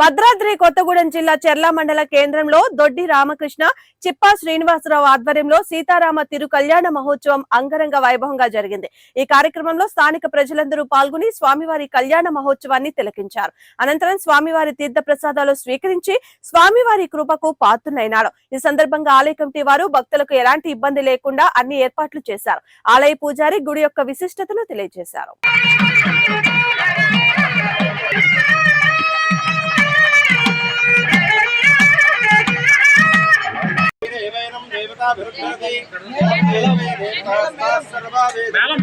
భద్రాద్రి కొత్తగూడెం జిల్లా చెర్ల మండల కేంద్రంలో దొడ్డి రామకృష్ణ చిప్పా శ్రీనివాసరావు ఆధ్వర్యంలో సీతారామ తిరు కళ్యాణ మహోత్సవం అంగరంగ వైభవంగా జరిగింది. ఈ కార్యక్రమంలో స్థానిక ప్రజలందరూ పాల్గొని స్వామివారి కళ్యాణ మహోత్సవాన్ని తిలకించారు. అనంతరం స్వామివారి తీర్థ ప్రసాదాలు స్వీకరించి స్వామివారి కృపకు పాత్రునైనాడు ఈ సందర్భంగా ఆలయ కమిటీ వారు భక్తులకు ఎలాంటి ఇబ్బంది లేకుండా అన్ని ఏర్పాట్లు చేశారు. ఆలయ పూజారి గుడి యొక్క విశిష్టతను తెలియజేశారు. मैडम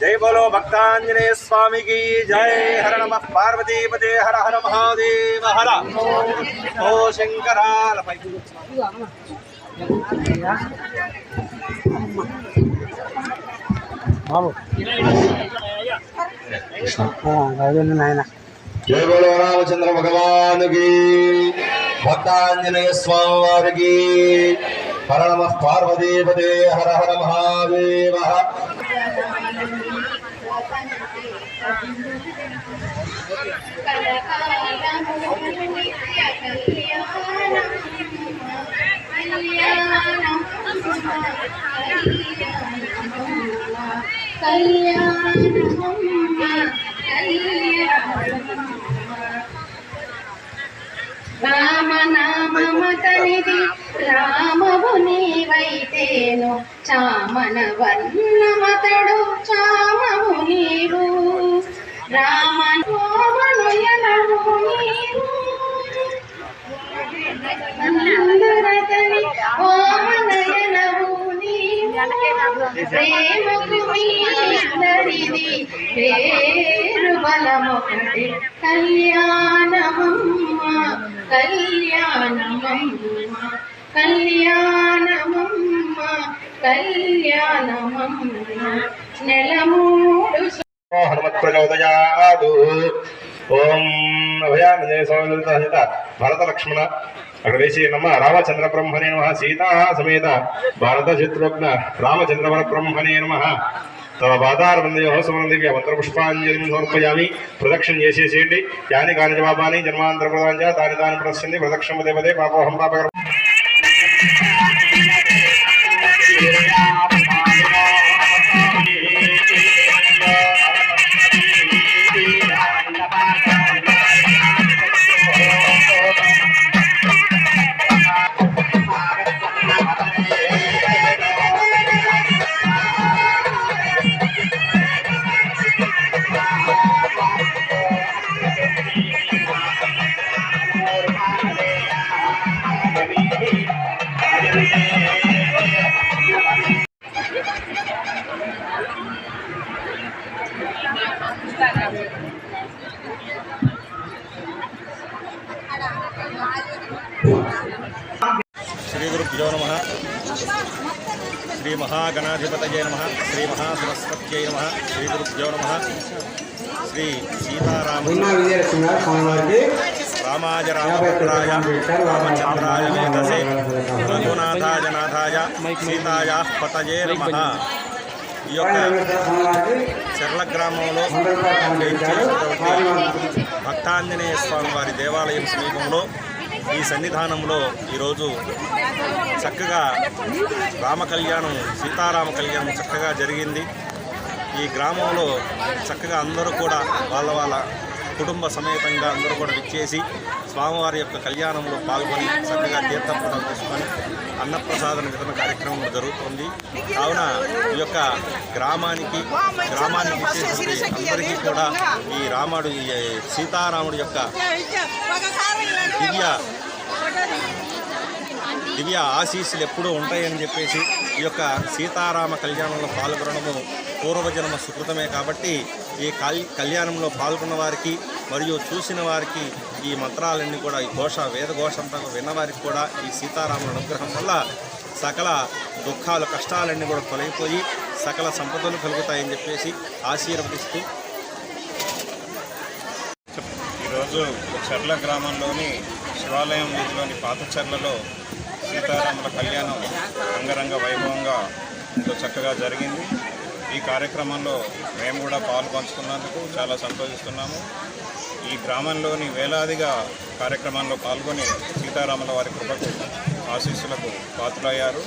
జై బోలో భక్తాంజనేయ స్వామికి జై హర నమ పార్వతీపతే హర హర మహాదేవ హర. ఓ శంకరాల జై బోలో రామచంద్ర భగవానుకి భక్తాంజనేయ స్వామి వారికి హర నమ పార్వతీపతే హర హర మహాదేవ రామ నామ మతనిధి రామవు నీవైతేను చామన వర్ణమతడు చామవు నీవు. రామనోమనుయనము నీవు. అందరతని ఓమనయనవు నీవు. ప్రేమకు మీదరిది పేరు బలమొకటి. కళ్యాణమమ్మ కళ్యాణమమ్మ. కళ్యాణమమ్మ కళ్యాణమమ్మ నెలమూడు హనుమత్ ప్రచోదయాదు ఓం అభయానందనే స్వామి సహిత భరత లక్ష్మణ అక్కడ వేసి వేసేయనమ్మ రామచంద్ర బ్రహ్మణే నమ సీతా సమేత భారత శత్రుఘ్న రామచంద్రవర బ్రహ్మణే నమ. తమ పాదారవిందయో సమృద్ధికి మంత్రపుష్పాంజలిని సమర్పయామి. ప్రదక్షిణ చేసేసేయండి. యాని కాని జవాబాని జన్మాంతర ప్రదాంచ దాని దాని ప్రదర్శింది. ప్రదక్షిణ దేవదే పాపోహం పాపకరం గురుభ్యో నమ శ్రీ మహాగణాధిపతయే నమ శ్రీ మహాసరస్వత్యై నమ శ్రీ గురుభ్యో నమ శ్రీ సీతారామ రామాయ రామభద్రాయ రామచంద్రాయ వేదసే రఘునాథాయ నాథాయ సీతాయ పతయే నమ ఈ యొక్క చెర్ల గ్రామంలో భక్తాంజనేయ స్వామి వారి దేవాలయం సమీపంలో ఈ సన్నిధానంలో ఈరోజు చక్కగా రామ కళ్యాణం సీతారామ కళ్యాణం చక్కగా జరిగింది. ఈ గ్రామంలో చక్కగా అందరూ కూడా వాళ్ళ వాళ్ళ కుటుంబ సమేతంగా అందరూ కూడా విచ్చేసి స్వామివారి యొక్క కళ్యాణంలో పాల్గొని చక్కగా తీర్థప్రదం తీసుకొని అన్నప్రసాదన వితరణ కార్యక్రమం జరుగుతుంది. కావున ఈ యొక్క గ్రామానికి గ్రామానికి అందరికీ కూడా ఈ రాముడు ఈ సీతారాముడి యొక్క దివ్య దివ్య ఆశీస్సులు ఎప్పుడూ ఉంటాయని చెప్పేసి ఈ యొక్క సీతారామ కళ్యాణంలో పాల్గొనడము పూర్వజన్మ సుకృతమే కాబట్టి ఈ కళ్యాణంలో పాల్గొన్న వారికి మరియు చూసిన వారికి ఈ మంత్రాలన్నీ కూడా ఈ ఘోష వేదఘోషంతో విన్నవారికి అంతా కూడా ఈ సీతారాముల అనుగ్రహం వల్ల సకల దుఃఖాలు కష్టాలన్నీ కూడా తొలగిపోయి సకల సంపదలు కలుగుతాయని చెప్పేసి ఆశీర్వదిస్తూ ఈరోజు చర్ల గ్రామంలోని శివాలయం వీధిలోని పాత చర్లలో సీతారాముల కళ్యాణం అంగరంగ వైభవంగా ఎంతో చక్కగా జరిగింది. ఈ కార్యక్రమంలో మేము కూడా పాలు పంచుకున్నందుకు చాలా సంతోషిస్తున్నాము. ఈ గ్రామంలోని వేలాదిగా కార్యక్రమంలో పాల్గొని సీతారాముల వారి కృపకు ఆశీస్సులకు పాత్రలయ్యారు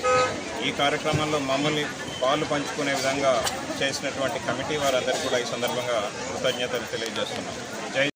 ఈ కార్యక్రమంలో మమ్మల్ని పాలు పంచుకునే విధంగా చేసినటువంటి కమిటీ వారందరికీ కూడా ఈ సందర్భంగా కృతజ్ఞతలు తెలియజేస్తున్నాము